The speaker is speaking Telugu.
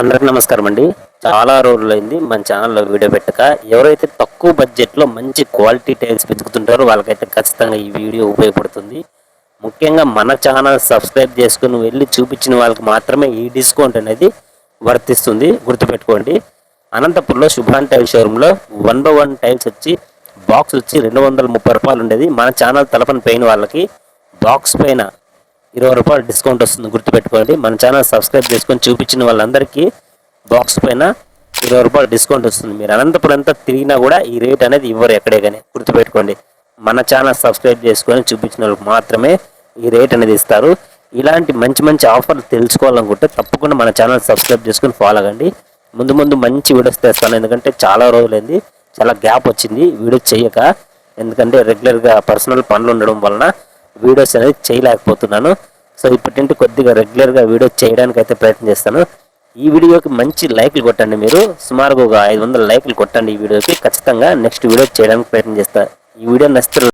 అందరికి నమస్కారం అండి. చాలా రోజులైంది మన ఛానల్లో వీడియో పెట్టక. ఎవరైతే తక్కువ బడ్జెట్లో మంచి క్వాలిటీ టైల్స్ వెతుకుతుంటారో వాళ్ళకైతే ఖచ్చితంగా ఈ వీడియో ఉపయోగపడుతుంది. ముఖ్యంగా మన ఛానల్ సబ్స్క్రైబ్ చేసుకుని వెళ్ళి చూపించిన వాళ్ళకి మాత్రమే ఈ డిస్కౌంట్ అనేది వర్తిస్తుంది. గుర్తుపెట్టుకోండి. అనంతపురంలో శుభాన్ టైల్ షోరూంలో వన్ బై వన్ టైల్స్ వచ్చి బాక్స్ వచ్చి రెండు వందల ముప్పై రూపాయలు ఉండేది. మన ఛానల్ తలపన పోయిన వాళ్ళకి బాక్స్ పైన ఇరవై రూపాయలు డిస్కౌంట్ వస్తుంది గుర్తుపెట్టుకోండి. మన ఛానల్ సబ్స్క్రైబ్ చేసుకొని చూపించిన వాళ్ళందరికీ బాక్స్ పైన ఇరవై రూపాయలు డిస్కౌంట్ వస్తుంది. మీరు అనంతపురం అంతా తిరిగినా కూడా ఈ రేట్ అనేది ఇవ్వరు ఎక్కడే కానీ గుర్తుపెట్టుకోండి. మన ఛానల్ సబ్స్క్రైబ్ చేసుకొని చూపించిన వాళ్ళకి మాత్రమే ఈ రేట్ అనేది ఇస్తారు. ఇలాంటి మంచి మంచి ఆఫర్లు తెలుసుకోవాలనుకుంటే తప్పకుండా మన ఛానల్ సబ్స్క్రైబ్ చేసుకొని ఫాలో అవ్వండి. ముందు ముందు మంచి వీడియోస్ తెస్తాను. ఎందుకంటే చాలా రోజులైంది చాలా గ్యాప్ వచ్చింది. వీడియో చేయక ఎందుకంటే రెగ్యులర్గా పర్సనల్ పనులు ఉండడం వలన వీడియోస్ అనేది చేయలేకపోతున్నాను. సో ఇప్పటి నుండి కొద్దిగా రెగ్యులర్గా వీడియో చేయడానికి అయితే ప్రయత్నం చేస్తాను. ఈ వీడియోకి మంచి లైక్లు కొట్టండి మీరు. సుమారుగా ఒక ఐదు వందల లైక్లు కొట్టండి ఈ వీడియోకి. ఖచ్చితంగా నెక్స్ట్ వీడియో చేయడానికి ప్రయత్నం చేస్తాను ఈ వీడియో నచ్చితే